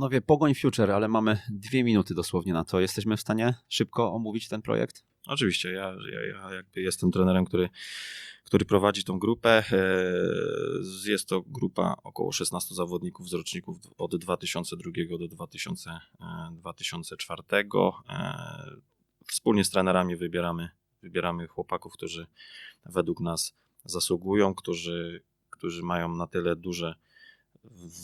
Panowie, Pogoń Future, ale mamy dwie minuty dosłownie na to. Jesteśmy w stanie szybko omówić ten projekt? Oczywiście, ja, ja, ja jakby jestem trenerem, który, który prowadzi tą grupę. E, Jest to grupa około 16 zawodników z roczników od 2002 do 2000, e, 2004. E, Wspólnie z trenerami wybieramy, wybieramy chłopaków, którzy według nas zasługują, którzy, którzy mają na tyle duże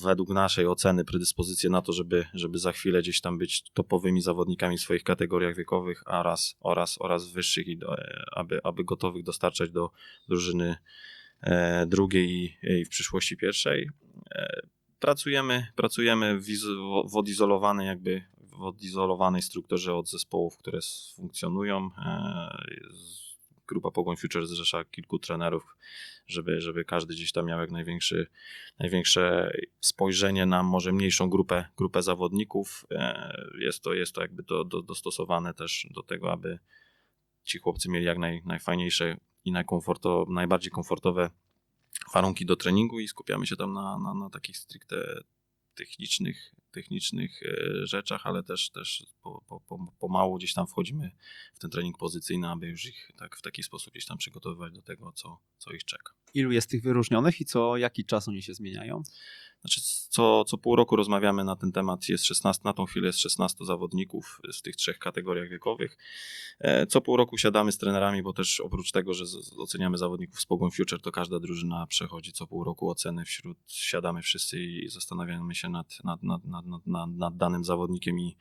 według naszej oceny predyspozycje na to, żeby, żeby za chwilę gdzieś tam być topowymi zawodnikami w swoich kategoriach wiekowych oraz, oraz, oraz wyższych, i do, e, aby, aby gotowych dostarczać do drużyny e, drugiej i, i w przyszłości pierwszej. E, pracujemy pracujemy w, w odizolowanej jakby w odizolowanej strukturze od zespołów, które funkcjonują. E, z- Grupa Pogoń Future zrzesza kilku trenerów, żeby, żeby każdy gdzieś tam miał jak największy największe spojrzenie na może mniejszą grupę, grupę zawodników. E, Jest to, jest to jakby do, do, dostosowane też do tego, aby ci chłopcy mieli jak naj, najfajniejsze i najkomforto, najbardziej komfortowe warunki do treningu i skupiamy się tam na, na, na takich stricte technicznych, technicznych e, rzeczach, ale też, też po, po, pomału gdzieś tam wchodzimy w ten trening pozycyjny, aby już ich tak w taki sposób gdzieś tam przygotowywać do tego, co, co ich czeka. Ilu jest tych wyróżnionych i co, jaki czas oni się zmieniają? Znaczy, co, co pół roku rozmawiamy na ten temat. Jest 16, na tą chwilę jest 16 zawodników w tych trzech kategoriach wiekowych. E, Co pół roku siadamy z trenerami, bo też oprócz tego, że z- oceniamy zawodników z Pogoń Future, to każda drużyna przechodzi co pół roku oceny wśród, siadamy wszyscy i zastanawiamy się nad, nad, nad, nad, nad, nad danym zawodnikiem i,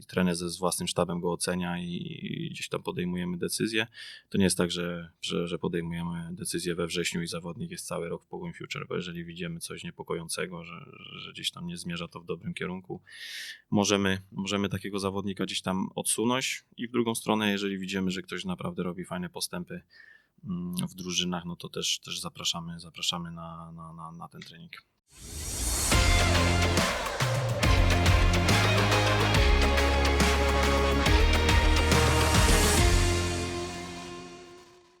i trener ze z własnym sztabem go ocenia i, gdzieś tam podejmujemy decyzję. To nie jest tak, że, że, że podejmujemy decyzję we wrześniu i zawodnik jest cały rok w Pogoń Future, bo jeżeli widzimy coś niepokojącego, że, że gdzieś tam nie zmierza to w dobrym kierunku, możemy, możemy takiego zawodnika gdzieś tam odsunąć i w drugą stronę, jeżeli widzimy, że ktoś naprawdę robi fajne postępy mm, w drużynach, no to też, też zapraszamy, zapraszamy na, na, na, na ten trening.